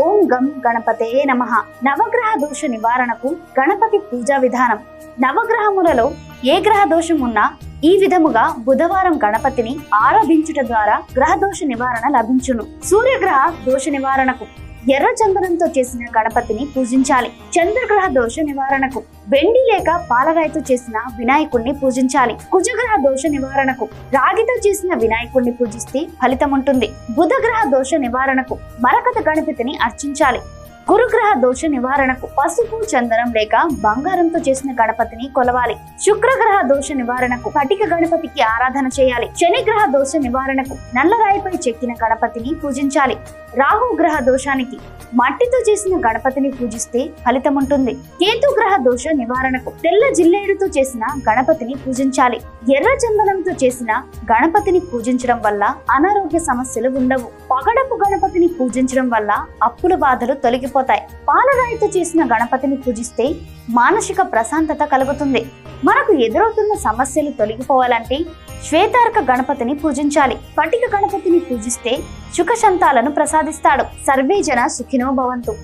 ఓం గం గణపతే నమ. నవగ్రహ దోష నివారణకు గణపతి పూజా విధానం. నవగ్రహములలో ఏ గ్రహ దోషం ఉన్నా ఈ విధముగా బుధవారం గణపతిని ఆరాధించుట ద్వారా గ్రహ దోష నివారణ లభించును. సూర్యగ్రహ దోష నివారణకు ఎర్ర చందనంతో చేసిన గణపతిని పూజించాలి. చంద్రగ్రహ దోష నివారణకు. వెండి లేక పాలరాయితో చేసిన వినాయకుణ్ణి పూజించాలి. కుజగ్రహ దోష నివారణకు. రాగితో చేసిన వినాయకుణ్ణి పూజిస్తే ఫలితం ఉంటుంది బుధగ్రహ దోష నివారణకు. మరకత గణపతిని అర్చించాలి. గురుగ్రహ దోష నివారణకు పసుపు చందనం లేక బంగారంతో చేసిన గణపతిని కొలవాలి. శుక్రగ్రహ దోష నివారణకు కటిక గణపతికి ఆరాధన చేయాలి. శనిగ్రహ దోష నివారణకు నల్లరాయిపై చెక్కిన గణపతిని పూజించాలి. రాహు గ్రహ దోషానికి మట్టితో చేసిన గణపతిని పూజిస్తే ఫలితం ఉంటుంది. కేతు గ్రహ దోష నివారణకు తెల్ల జిల్లేడుతో చేసిన గణపతిని పూజించాలి. ఎర్ర చందనంతో చేసిన గణపతిని పూజించడం వల్ల అనారోగ్య సమస్యలు ఉండవు. పగడ గణపతిని పూజించడం వల్ల అప్పుల బాధలు తొలగిపోతాయి. పాలరాయితో చేసిన గణపతిని పూజిస్తే మానసిక ప్రశాంతత కలుగుతుంది. మనకు ఎదురవుతున్న సమస్యలు తొలగిపోవాలంటే శ్వేతార్క గణపతిని పూజించాలి. పటిక గణపతిని పూజిస్తే సుఖ సంతాలను ప్రసాదిస్తాడు. సర్వేజన సుఖినో భవంతు.